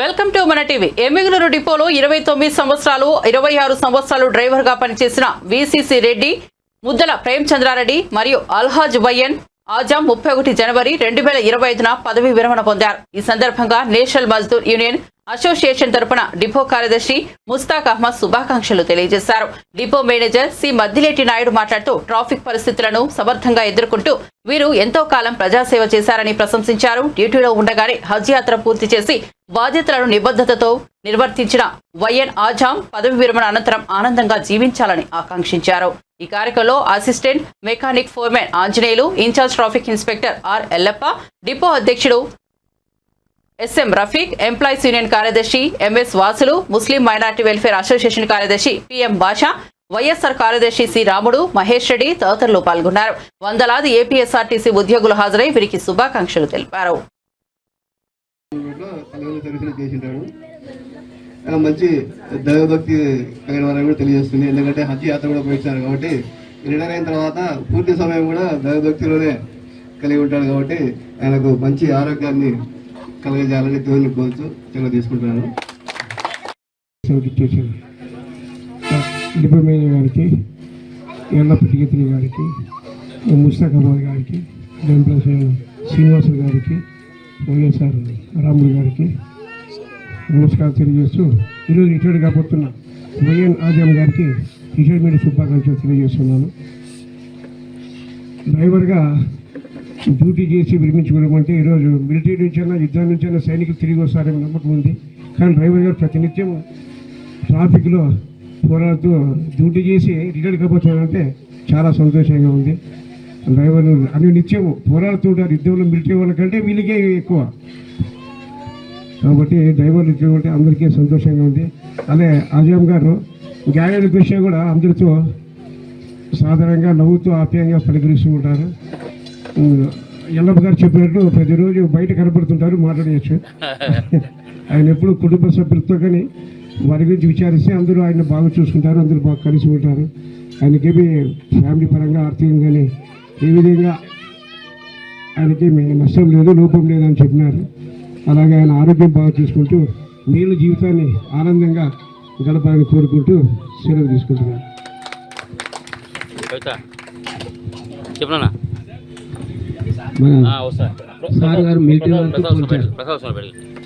Welcome to మన TV. Yemmiganur డిపోలో ఇరవై తొమ్మిది సంవత్సరాలు ఇరవై ఆరు సంవత్సరాలు డ్రైవర్గా పనిచేసిన విసిసి రెడ్డి ముద్దల ప్రేమచంద్రారెడ్డి మరియు అల్హాజ్ వైఎన్ ఆజాం ముప్పై ఒకటి జనవరి రెండు వేల ఇరవై ఐదున పదవి విరమణ పొందారు. ఈ సందర్భంగా నేషనల్ మజ్దూర్ యూనియన్ అసోసియేషన్ తరపున డిపో కార్యదర్శి ముస్తాక్ అహ్మద్ శుభాకాంక్షలు తెలియజేశారు. Depot manager C Maddileti Naidu మాట్లాడుతూ ట్రాఫిక్ పరిస్థితులను సమర్థంగా ఎదుర్కొంటూ వీరు ఎంతో కాలం ప్రజాసేవ చేశారని ప్రశంసించారు. డ్యూటీలో ఉండగానే హజ్ యాత్ర పూర్తి చేసి బాధ్యతలను నిబద్ధతతో నిర్వర్తించిన వైఎన్ ఆజాం పదవి విరమణ అనంతరం ఆనందంగా జీవించాలని ఆకాంక్షించారు. ఈ కార్యక్రమంలో assistant mechanic foreman Anjaneyulu incharge traffic inspector R Yellappa depot అధ్యక్షుడు ఎస్ఎం రఫీక్ ఎంప్లాయీస్ యూనియన్ కార్యదర్శి MS Vasulu Muslim minority welfare association కార్యదర్శి పిఎం బాషా వైఎస్ఆర్ కార్యదర్శి సి రాముడు మహేష్ రెడ్డి తదితరులు పాల్గొన్నారు. వందలాది ఏపీఎస్ఆర్టీసీ ఉద్యోగులు హాజరై వీరికి శుభాకాంక్షలు తెలిపారు. మంచి దైవభక్తి కలిగిన వారని కూడా తెలియజేస్తుంది. ఎందుకంటే హజ్ యాత్ర కూడా పోయించారు కాబట్టి రిటైర్ అయిన తర్వాత పూర్తి సమయం కూడా దైవభక్తిలోనే కలిగి ఉంటాడు కాబట్టి ఆయనకు మంచి ఆరోగ్యాన్ని కలగజాలని దేవుని కోరుతూ చాలా తీసుకుంటున్నాను. ఇచ్చేసారు గారికి ఎల్లప్పటి గీతని గారికి ముస్తాకాబాద్ గారికి ఎంప్లస్ శ్రీనివాసులు గారికి వైఎస్ఆర్ రాములు గారికి నమస్కారం తెలియజేస్తూ ఈరోజు రిటైర్డ్ కాబోతున్న వైఎన్ ఆజం గారికి రిటైర్మెంట్ శుభాకాంక్షలు తెలియజేస్తున్నాను. డ్రైవర్గా డ్యూటీ చేసి విరమించుకోవడం అంటే ఈరోజు మిలిటరీ నుంచైనా యుద్ధం నుంచైనా సైనికులు తిరిగి వస్తారని నమ్మకం ఉంది. కానీ డ్రైవర్ గారు ప్రతినిత్యం ట్రాఫిక్లో పోరాడుతూ డ్యూటీ చేసి రిటైర్ కాబోతున్నారంటే చాలా సంతోషంగా ఉంది. డ్రైవర్ అన్ని నిత్యం పోరాడుతుంటారు యుద్ధంలో మిలిటరీ వాళ్ళకంటే వీళ్ళకే ఎక్కువ. కాబట్టి డ్రైవర్లు ఇటువంటి అందరికీ సంతోషంగా ఉంది. అదే అజయం గారు గాయాల విషయం కూడా అందరితో సాధారణంగా నవ్వుతూ ఆప్యాయంగా పలకరిస్తూ ఉంటారు. ఎల్లమ్మ గారు చెప్పినట్టు ప్రతిరోజు బయట కనపడుతుంటారు మాట్లాడవచ్చు ఆయన ఎప్పుడు కుటుంబ సభ్యులతో కానీ వారి గురించి విచారిస్తే అందరూ ఆయన బాగా చూసుకుంటారు అందరూ బాగా కలిసి ఉంటారు. ఆయనకేమి ఫ్యామిలీ పరంగా ఆర్థికంగా కానీ ఏ విధంగా ఆయనకి నష్టం లేదు లోపం లేదని చెప్పినారు. అలాగే ఆయన ఆరోగ్యం బాగా చూసుకుంటూ నీళ్ళ జీవితాన్ని ఆనందంగా గడపాలని కోరుకుంటూ సెలవు తీసుకుంటున్నారు చెప్పనా? మన సార్ గారు మిలిటరీ పోల్చారు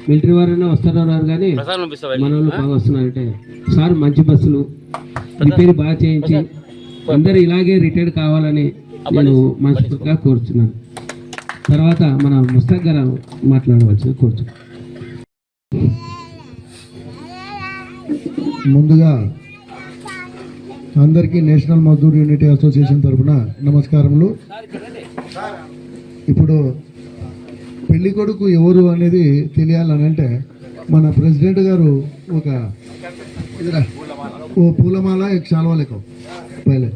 మిలిటరీ వారైనా వస్తున్నారు కానీ మన వాళ్ళు. బాగా వస్తున్నారంటే సార్ మంచి బస్సులు రిపేర్ బాగా చేయించి అందరూ ఇలాగే రిటైర్డ్ కావాలని నేను మనస్ఫూర్తిగా కోరుతున్నాను తర్వాత మన ముస్తాక్ గారు మాట్లాడవచ్చు కోరుతున్నాను ముందుగా అందరికీ నేషనల్ మజ్దూర్ యూనిటీ అసోసియేషన్ తరఫున నమస్కారములు. ఇప్పుడు పెళ్లి కొడుకు ఎవరు అనేది తెలియాలని అంటే మన ప్రెసిడెంట్ గారు ఒక ఇదిరా, ఓ పూలమాల एक शालवा लेको पहले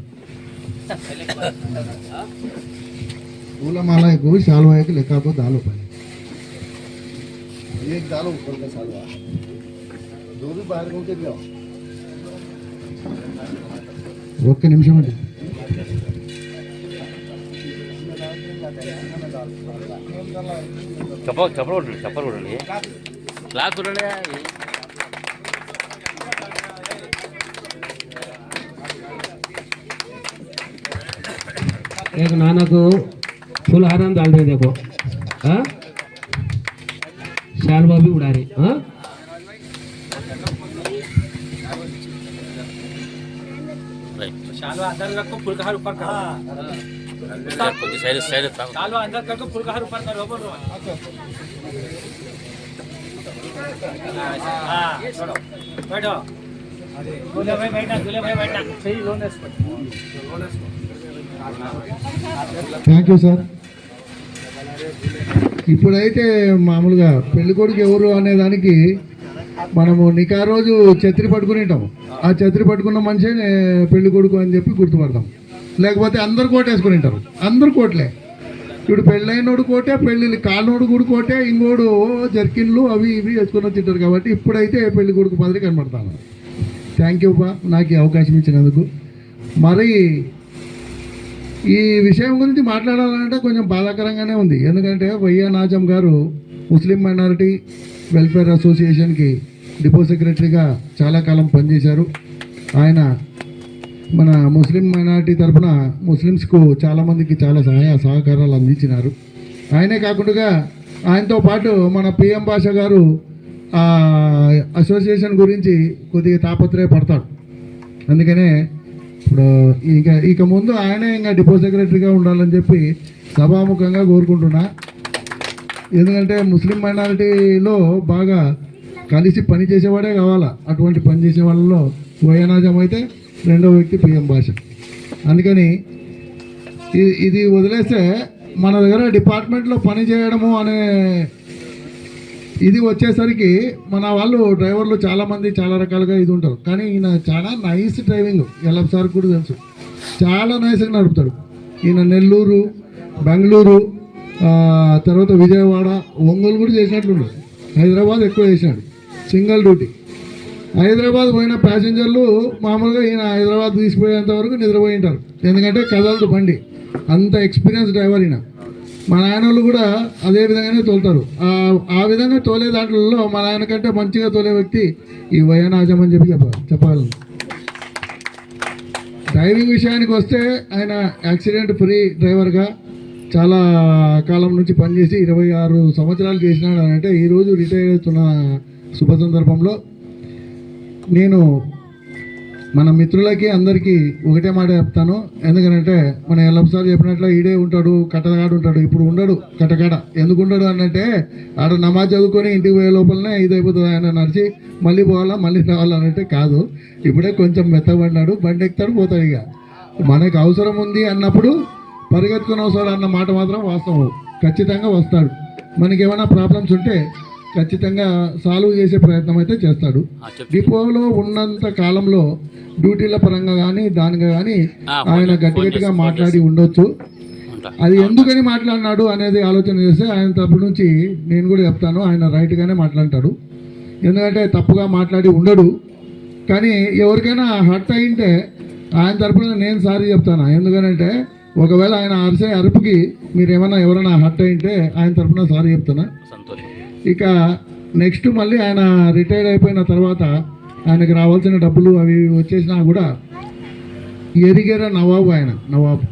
फूलमाला एक शालवा एक लेखा को डालो पहले एक डालो ऊपर का शालवा दो भी बाहर घूम के ఒక్క నిమిషం అండి ಚಪ್ಪಲ್ ಚಪ್ಪಲ್ ಹೊಡ್ರಿ लात उड़ ಕ್ಲಾಸ್ ಹೊಡೋಣ एक नाना को फुल हरन डाल रहे देखो। हाँ? शाल भी उड़ा रही हाँ? तो शाल आधार रखो फुल का हर ऊपर करो। हाँ। కొద్ది side side thank you sir ఇప్పుడైతే మామూలుగా పెళ్ళికొడుకు ఎవరు అనే దానికి మనము నికా రోజు ఛత్రి పట్టుకునేటాము ఆ ఛత్రి పట్టుకున్న మనిషే పెళ్ళికొడుకు అని చెప్పి గుర్తుపడతాం. లేకపోతే అందరు కోట్ వేసుకుని ఉంటారు. అందరు కోట్లే. ఇప్పుడు పెళ్ళైనోడు కోటే పెళ్ళిళ్ళు కాళ్ళోడు కూడా కోటే ఇంకోడు జర్కిన్లు అవి ఇవి వేసుకొని తింటారు కాబట్టి ఇప్పుడైతే పెళ్ళి కొడుకు పదవి కనబడతాను. థ్యాంక్ యూ బా నాకు అవకాశం ఇచ్చినందుకు. మరి ఈ విషయం గురించి మాట్లాడాలంటే కొంచెం బాధాకరంగానే ఉంది. ఎందుకంటే వయ్యా నాజం గారు ముస్లిం మైనారిటీ వెల్ఫేర్ అసోసియేషన్కి డిపో సెక్రటరీగా చాలా కాలం పనిచేశారు. ఆయన మన ముస్లిం మైనారిటీ తరఫున ముస్లిమ్స్కు చాలామందికి చాలా సహాయ సహకారాలు అందించినారు. ఆయనే కాకుండా ఆయనతో పాటు మన పిఎం భాష గారు అసోసియేషన్ గురించి కొద్దిగా తాపత్రయపడతాడు. అందుకనే ఇప్పుడు ఇక ఇక ముందు ఆయనే ఇంకా డిపో సెక్రటరీగా ఉండాలని చెప్పి సభాముఖంగా కోరుకుంటున్నా. ఎందుకంటే ముస్లిం మైనారిటీలో బాగా కలిసి పని చేసేవాడే కావాలా? అటువంటి పని చేసే వాళ్ళలో వయనాజం అయితే రెండవ వ్యక్తి పిఎం భాష. అందుకని ఇది ఇది వదిలేస్తే మన దగ్గర డిపార్ట్మెంట్లో పని చేయడము అనే ఇది వచ్చేసరికి మన వాళ్ళు డ్రైవర్లు చాలామంది చాలా రకాలుగా ఇది ఉంటారు. కానీ ఈయన చాలా నైస్ డ్రైవింగ్ ఎల్ఎఫ్ సార్ కూడా తెలుసు. చాలా నైస్గా నడుపుతాడు. ఈయన నెల్లూరు బెంగళూరు తర్వాత విజయవాడ ఒంగోలు కూడా చేసినట్లుండు హైదరాబాద్ ఎక్కువ చేసినాడు. Single duty. హైదరాబాద్ పోయిన ప్యాసింజర్లు మామూలుగా ఈయన హైదరాబాద్ తీసుకుపోయేంత వరకు నిద్రపోయి ఉంటారు ఎందుకంటే కదలదు బండి. అంత ఎక్స్పీరియన్స్ డ్రైవర్ ఈయన. మా నాయనోళ్ళు కూడా అదే విధంగానే తోలుతారు. ఆ- విధంగా తోలే దాంట్లో మా నాయన కంటే మంచిగా తోలే వ్యక్తి ఈ వయనాజం అని చెప్పి చెప్ప చెప్పాలి. డ్రైవింగ్ విషయానికి వస్తే ఆయన యాక్సిడెంట్ ఫ్రీ డ్రైవర్గా చాలా కాలం నుంచి పనిచేసి ఇరవై ఆరు సంవత్సరాలు చేసినాడు అని అంటే ఈరోజు రిటైర్ అవుతున్న శుభ సందర్భంలో నేను మన మిత్రులకి అందరికీ ఒకటే మాట చెప్తాను. ఎందుకంటే మన ఎల్లం సార్ చెప్పినట్లు ఈడే ఉంటాడు కట్టగాడు ఉంటాడు ఇప్పుడు ఉండడు కట్టగాడ. ఎందుకు ఉండడు అనంటే ఆడ నమాజ్ చదువుకొని ఇంటికి పోయే లోపలనే ఇది అయిపోతుంది ఆయన నడిచి మళ్ళీ పోవాలా మళ్ళీ రావాలా అనంటే కాదు. ఇప్పుడే కొంచెం మెత్తబడినాడు బండి ఎక్కుతాడు పోతాడు ఇక. మనకు అవసరం ఉంది అన్నప్పుడు పరిగెత్తుకుని వస్తాడు అన్న మాట మాత్రం వాస్తవం. ఖచ్చితంగా వస్తాడు. మనకి ఏమైనా ప్రాబ్లమ్స్ ఉంటే ఖచ్చితంగా సాల్వ్ చేసే ప్రయత్నం అయితే చేస్తాడు. డిపోలో ఉన్నంత కాలంలో డ్యూటీల పరంగా కానీ దానిగా కానీ ఆయన గట్టి గట్టిగా మాట్లాడి ఉండొచ్చు. అది ఎందుకని మాట్లాడినాడు అనేది ఆలోచన చేస్తే ఆయన తరపు నుంచి నేను కూడా చెప్తాను ఆయన రైట్గానే మాట్లాడతాడు. ఎందుకంటే తప్పుగా మాట్లాడి ఉండడు. కానీ ఎవరికైనా హర్ట్ అయింటే ఆయన తరపున నేను సారీ చెప్తాను? ఎందుకనంటే ఒకవేళ ఆయన అరిసే అరుపుకి మీరు ఏమైనా ఎవరైనా హర్ట్ అయింటే ఆయన తరపున సారీ చెప్తాను? సంతోషం. ఇక నెక్స్ట్ మళ్ళీ ఆయన రిటైర్ అయిపోయిన తర్వాత ఆయనకి రావాల్సిన డబ్బులు అవి వచ్చేసినా కూడా ఎరిగేర నవాబు ఆయన నవాబు.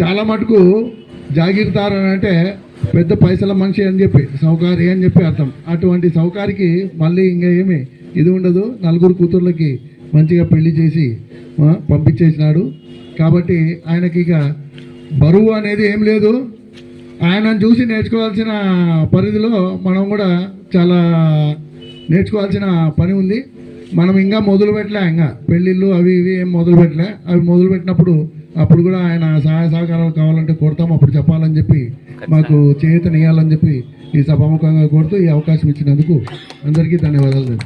చాలా మటుకు జాగీర్దార్ అని అంటే పెద్ద పైసల మనిషి అని చెప్పి సౌకారి అని చెప్పి అర్థం. అటువంటి సౌకారికి మళ్ళీ ఇంకా ఏమి ఇది ఉండదు. నలుగురు కూతుర్లకి మంచిగా పెళ్ళి చేసి పంపించేసినాడు. కాబట్టి ఆయనకి ఇక బరువు అనేది ఏం లేదు. ఆయనను చూసి నేర్చుకోవాల్సిన పరిధిలో మనం కూడా చాలా నేర్చుకోవాల్సిన పని ఉంది. మనం ఇంకా మొదలు పెట్టలే ఇంకా. పెళ్ళిళ్ళు అవి ఇవి ఏం మొదలు పెట్టలే. అవి మొదలు పెట్టినప్పుడు అప్పుడు కూడా ఆయన సహాయ సహకారాలు కావాలంటే కోరుతాం. అప్పుడు చెప్పాలని చెప్పి మాకు చేతనియాలని చెప్పి ఈ సభాముఖంగా కోరుతూ ఈ అవకాశం ఇచ్చినందుకు అందరికీ ధన్యవాదాలు